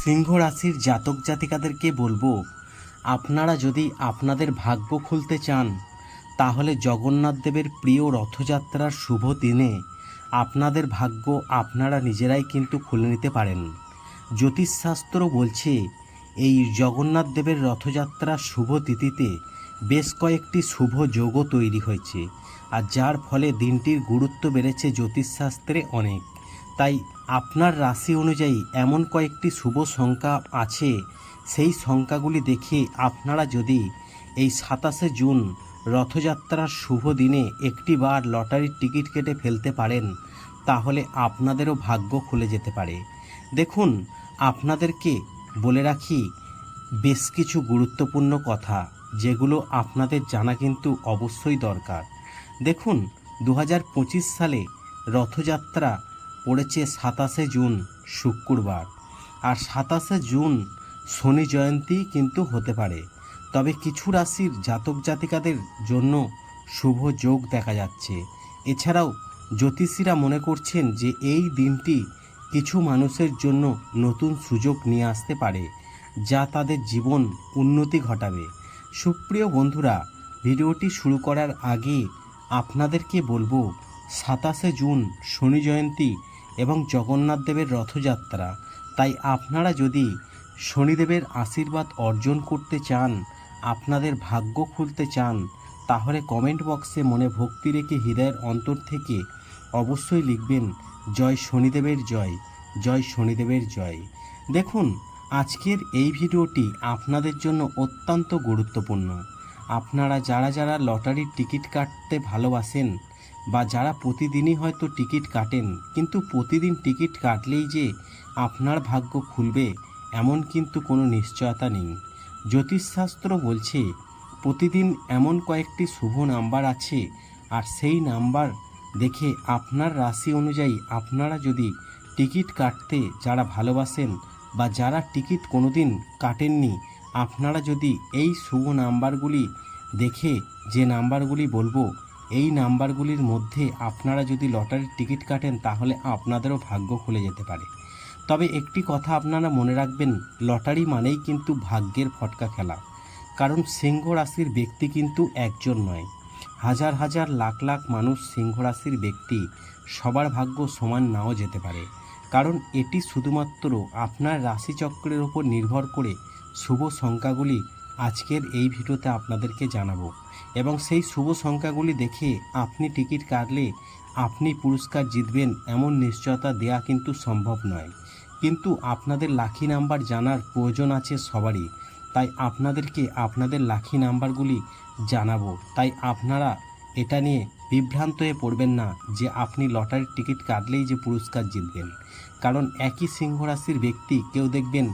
সিংহ রাশির জাতক জাতিকাদেরকে বলব, আপনারা যদি আপনাদের ভাগ্য খুলতে চান, তাহলে জগন্নাথ দেবের প্রিয় রথযাত্রার শুভ দিনে আপনাদের ভাগ্য আপনারা নিজেরাই কিন্তু খুলে নিতে পারেন। জ্যোতিষশাস্ত্র বলছে, এই জগন্নাথ দেবের রথযাত্রার শুভ তিথিতে বেশ কয়েকটি শুভ যোগও তৈরি হয়েছে, আর যার ফলে দিনটির গুরুত্ব বেড়েছে জ্যোতিষশাস্ত্রে অনেক। তাই আপনার রাশি অনুযায়ী এমন কয়েকটি শুভ সংখ্যা আছে, সেই সংখ্যাগুলি দেখে আপনারা যদি এই সাতাশে জুন রথযাত্রার শুভ দিনে একটি বার লটারির টিকিট কেটে ফেলতে পারেন, তাহলে আপনাদেরও ভাগ্য খুলে যেতে পারে। দেখুন, আপনাদেরকে বলে রাখি, বেশ কিছু গুরুত্বপূর্ণ কথা, যেগুলো আপনাদের জানা কিন্তু অবশ্যই দরকার। দেখুন দু হাজার পঁচিশ সালে রথযাত্রা পড়েছে সাতাশে জুন, শুক্রবার। আর সাতাশে জুন শনি জয়ন্তী কিন্তু হতে পারে। তবে কিছু রাশির জাতক জাতিকাদের জন্য শুভ যোগ দেখা যাচ্ছে। এছাড়াও জ্যোতিষীরা মনে করছেন যে এই দিনটি কিছু মানুষের জন্য নতুন সুযোগ নিয়ে আসতে পারে, যা তাদের জীবন উন্নতি ঘটাবে। সুপ্রিয় বন্ধুরা, ভিডিওটি শুরু করার আগে আপনাদেরকে বলব, সাতাশে জুন শনি জয়ন্তী এবং জগন্নাথ দেবের রথযাত্রা। তাই আপনারা যদি শনিদেবের আশীর্বাদ অর্জন করতে চান, আপনাদের ভাগ্য খুলতে চান, তাহলে কমেন্ট বক্সে মনে ভক্তি রেখে হৃদয়ের অন্তর থেকে অবশ্যই লিখবেন, জয় শনিদেবের জয় জয় শনিদেবের জয়। দেখুন, আজকের এই ভিডিওটি আপনাদের জন্য অত্যন্ত গুরুত্বপূর্ণ। আপনারা যারা যারা লটারির টিকিট কাটতে ভালোবাসেন বা যারা প্রতিদিনই হয়তো টিকিট কাটেন, কিন্তু প্রতিদিন টিকিট কাটলেই যে আপনার ভাগ্য খুলবে, এমন কিন্তু কোনো নিশ্চয়তা নেই। জ্যোতিষশাস্ত্র বলছে, প্রতিদিন এমন কয়েকটি শুভ নাম্বার আছে, আর সেই নাম্বার দেখে আপনার রাশি অনুযায়ী আপনারা যদি টিকিট কাটতে যারা ভালোবাসেন বা যারা টিকিট কোনোদিন কাটেননি, আপনারা যদি এই শুভ নাম্বারগুলি দেখে যে নাম্বারগুলি বলব এই নাম্বারগুলির মধ্যে আপনারা যদি লটারির টিকিট কাটেন, তাহলে আপনাদেরও ভাগ্য খুলে যেতে পারে। তবে একটি কথা আপনারা মনে রাখবেন, লটারি মানেই কিন্তু ভাগ্যের ফটকা খেলা। কারণ সিংহ রাশির ব্যক্তি কিন্তু একজন নয়। হাজার হাজার লাখ লাখ মানুষ সিংহ রাশির ব্যক্তি, সবার ভাগ্য সমান নাও যেতে পারে। কারণ এটি শুধুমাত্র আপনার রাশিচক্রের ওপর নির্ভর করে শুভ সংখ্যাগুলি আজকের এই ভিডিওতে আপনাদেরকে জানাব। এবং সেই শুভ সংখ্যাগুলি দেখে আপনি টিকিট কাটলে আপনি পুরস্কার জিতবেন এমন নিশ্চয়তা দেয়া কিন্তু সম্ভব নয়। কিন্তু আপনাদের লাখি নাম্বার জানার প্রয়োজন আছে সবারই। তাই আপনাদেরকে আপনাদের লাখি নাম্বারগুলি জানাব। তাই আপনারা এটা নিয়ে বিভ্রান্ত হয়ে পড়বেন না যে আপনি লটারির টিকিট কাটলেই যে পুরস্কার জিতবেন। কারণ একই সিংহ রাশির ব্যক্তি কেউ দেখবেন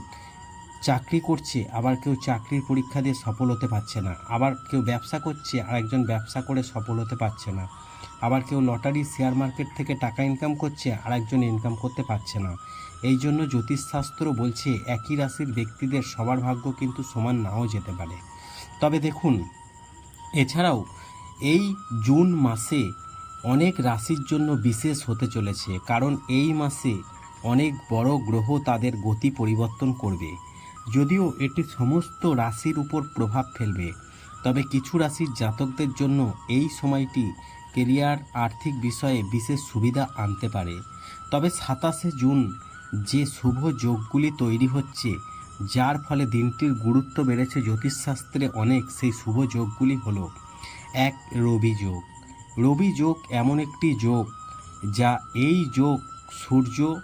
চাকরি করছে, আবার কেউ চাকরির পরীক্ষা দিয়ে সফল হতে পারছে না। আবার কেউ ব্যবসা করছে আর একজন ব্যবসা করে সফল হতে পারছে না। আবার কেউ লটারি, শেয়ার মার্কেট থেকে টাকা ইনকাম করছে আর একজন ইনকাম করতে পারছে না। এই জন্য জ্যোতিষশাস্ত্র বলছে, একই রাশির ব্যক্তিদের সবার ভাগ্য কিন্তু সমান নাও যেতে পারে। তবে দেখুন, এছাড়াও এই জুন মাসে অনেক রাশির জন্য বিশেষ হতে চলেছে, কারণ এই মাসে অনেক বড় গ্রহ তাদের গতি পরিবর্তন করবে। যদিও এটি সমস্ত রাশির উপর প্রভাব ফেলবে, তবে কিছু রাশির জাতকদের জন্য এই সময়টি কেরিয়ার আর্থিক বিষয়ে বিশেষ সুবিধা আনতে পারে। তবে সাতাশে জুন যে শুভ যোগগুলি তৈরি হচ্ছে, যার ফলে দিনটির গুরুত্ব বেড়েছে জ্যোতিষশাস্ত্রে অনেক, সেই শুভ যোগগুলি হলো এক, রবি যোগ। রবি যোগ এমন একটি যোগ যা এই যোগ সূর্য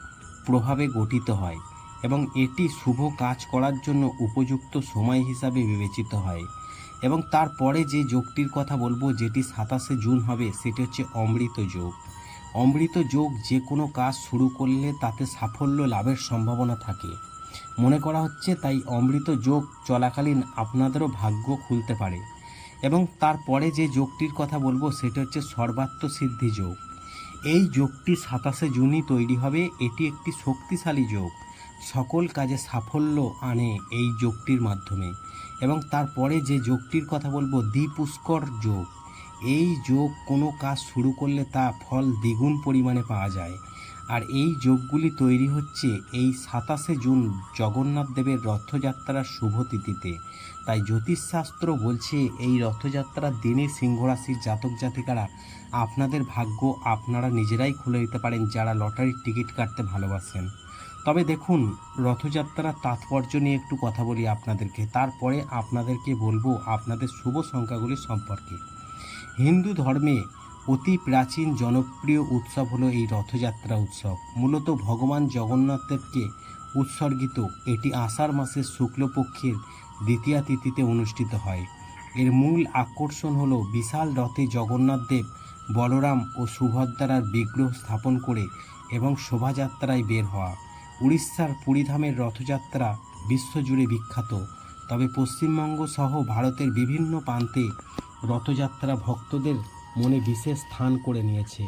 প্রভাবে গঠিত হয়। এবং এটি শুভ কাজ করার জন্য উপযুক্ত সময় হিসাবে বিবেচিত হয়। এবং তারপরে যে যোগটির কথা বলব, যেটি সাতাশে জুন হবে, সেটি হচ্ছে অমৃত যোগ। অমৃত যোগ যে কোনো কাজ শুরু করলে তাতে সাফল্য লাভের সম্ভাবনা থাকে। মনে করা হচ্ছে, তাই অমৃত যোগ চলাকালীন আপনাদেরও ভাগ্য খুলতে পারে। এবং তারপরে যে যোগটির কথা বলব, সেটা হচ্ছে সর্বাত্ম সিদ্ধি যোগ। এই যোগটি সাতাশে জুনই তৈরি হবে। এটি একটি শক্তিশালী যোগ। সকল কাজে সাফল্য আনে এই যোগটির মাধ্যমে। এবং তারপরে যে যোগটির কথা বলব, দ্বিপুষ্কর যোগ এই যোগ কোনো কাজ শুরু করলে তা ফল দ্বিগুণ পরিমাণে পাওয়া যায়। আর এই যোগগুলি তৈরি হচ্ছে এই সাতাশে জুন জগন্নাথ দেবের রথযাত্রার শুভ তিথিতে। তাই জ্যোতিষশাস্ত্র বলছে এই রথযাত্রার দিনে সিংহ রাশির জাতক জাতিকারা আপনাদের ভাগ্য আপনারা নিজেরাই খুলে দিতে পারেন যারা লটারির টিকিট কাটতে ভালোবাসেন। তবে দেখুন, রথযাত্রার তাৎপর্য নিয়ে একটু কথা বলি আপনাদেরকে। তারপরে আপনাদেরকে বলব আপনাদের শুভ সংখ্যাগুলি সম্পর্কে। হিন্দু ধর্মে অতি প্রাচীন জনপ্রিয় উৎসব হলো এই রথযাত্রা উৎসব। মূলত ভগবান জগন্নাথদেবকে উৎসর্গিত এটি আষাঢ় মাসের শুক্লপক্ষের দ্বিতীয়া তিথিতে অনুষ্ঠিত হয়। এর মূল আকর্ষণ হলো বিশাল রথে জগন্নাথদেব বলরাম ও সুভদ্রার বিগ্রহ স্থাপন করে এবং শোভাযাত্রায় বের হওয়া। উড়িষ্যার পুরীধামের রথযাত্রা বিশ্বজুড়ে বিখ্যাত। তবে পশ্চিমবঙ্গ সহ ভারতের বিভিন্ন প্রান্তে রথযাত্রা ভক্তদের মনে বিশেষ স্থান করে নিয়েছে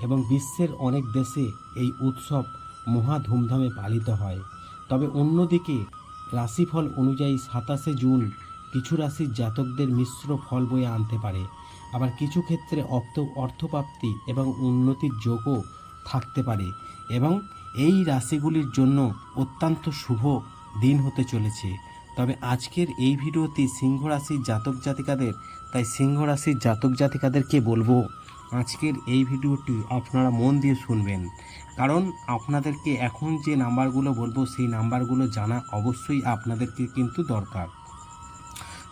এবং বিশ্বের অনেক দেশে এই উৎসব মহা ধুমধামে পালিত হয়। তবে অন্যদিকে, রাশিফল অনুযায়ী সাতাশে জুন কিছু রাশির জাতকদের মিশ্র ফল বয়ে আনতে পারে। আবার কিছু ক্ষেত্রে অর্থ অর্থপ্রাপ্তি এবং উন্নতির যোগও থাকতে পারে এবং এই রাশিগুলির জন্য অত্যন্ত শুভ দিন হতে চলেছে। তবে আজকের এই ভিডিওটি সিংহ রাশির জাতক জাতিকাদের, তাই সিংহ রাশির জাতক জাতিকাদেরকে বলব, আজকের এই ভিডিওটি আপনারা মন দিয়ে শুনবেন। কারণ আপনাদেরকে এখন যে নাম্বারগুলো বলব, সেই নাম্বারগুলো জানা অবশ্যই আপনাদেরকে কিন্তু দরকার।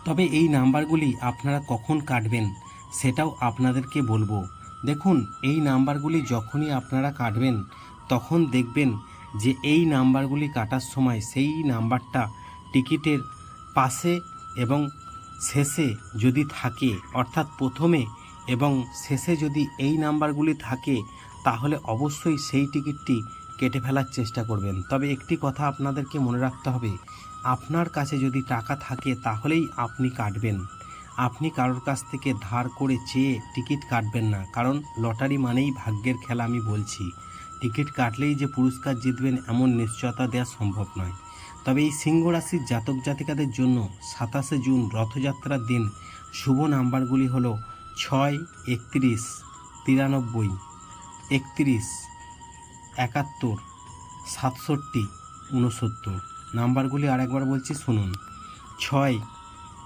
তবে এই নাম্বারগুলি আপনারা কখন কাটবেন, সেটাও আপনাদেরকে বলব। দেখুন, এই নাম্বারগুলি যখনই আপনারা কাটবেন তখন দেখবেন যে এই নাম্বারগুলি কাটার সময় সেই নাম্বারটা টিকিটের পাশে এবং শেষে যদি থাকে, অর্থাৎ প্রথমে এবং শেষে যদি এই নাম্বারগুলি থাকে, তাহলে অবশ্যই সেই টিকিটটি কেটে ফেলার চেষ্টা করবেন। তবে একটি কথা আপনাদেরকে মনে রাখতে হবে, আপনার কাছে যদি টাকা থাকে তাহলেই আপনি কাটবেন। আপনি কারোর কাছ থেকে ধার করে চেয়ে টিকিট কাটবেন না, কারণ লটারি মানেই ভাগ্যের খেলা আমি বলছি। টিকিট কাটলেই যে পুরস্কার জিতবেন এমন নিশ্চয়তা দেওয়া সম্ভব নয়। তবে এই সিংহ রাশির জাতক জাতিকাদের জন্য সাতাশে জুন রথযাত্রার দিন শুভ নাম্বারগুলি হল ছয়, একত্রিশ, তিরানব্বই, একত্রিশ, একাত্তর, সাতষট্টি উনসত্তর নাম্বারগুলি আরেকবার বলছি, শুনুন। ছয়,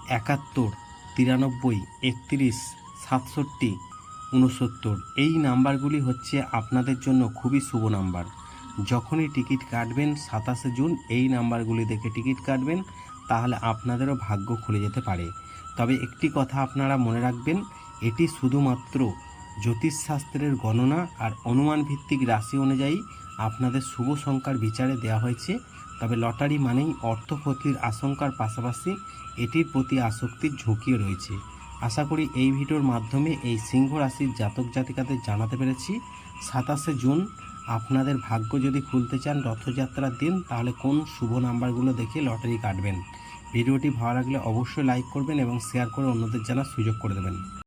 একাত্তর, তিরানব্বই, একত্রিশ, সাতষট্টি উনসত্তর এই নাম্বারগুলি হচ্ছে আপনাদের জন্য খুবই শুভ নাম্বার। যখনই টিকিট কাটবেন সাতাশে জুন, এই নাম্বারগুলি দেখে টিকিট কাটবেন, তাহলে আপনাদেরও ভাগ্য খুলে যেতে পারে। তবে একটি কথা আপনারা মনে রাখবেন, এটি শুধুমাত্র জ্যোতিষশাস্ত্রের গণনা আর অনুমান ভিত্তিক রাশি অনুযায়ী আপনাদের শুভ সংখ্যার বিচারে দেওয়া হয়েছে। তবে লটারি মানেই অর্থ ক্ষতির আশঙ্কার পাশাপাশি এটির প্রতি আসক্তির ঝুঁকিও রয়েছে। আশা করি এই ভিডিওর মাধ্যমে এই সিংহ রাশির জাতক জাতিকাদের জানাতে পেরেছি। সাতাশে জুন, আপনাদের ভাগ্য যদি খুলতে চান রথযাত্রার দিন, তাহলে কোন শুভ নাম্বারগুলো দেখে লটারি কাটবেন। ভিডিওটি ভালো লাগলে অবশ্যই লাইক করবেন এবং শেয়ার করে অন্যদের জানার সুযোগ করে দেবেন।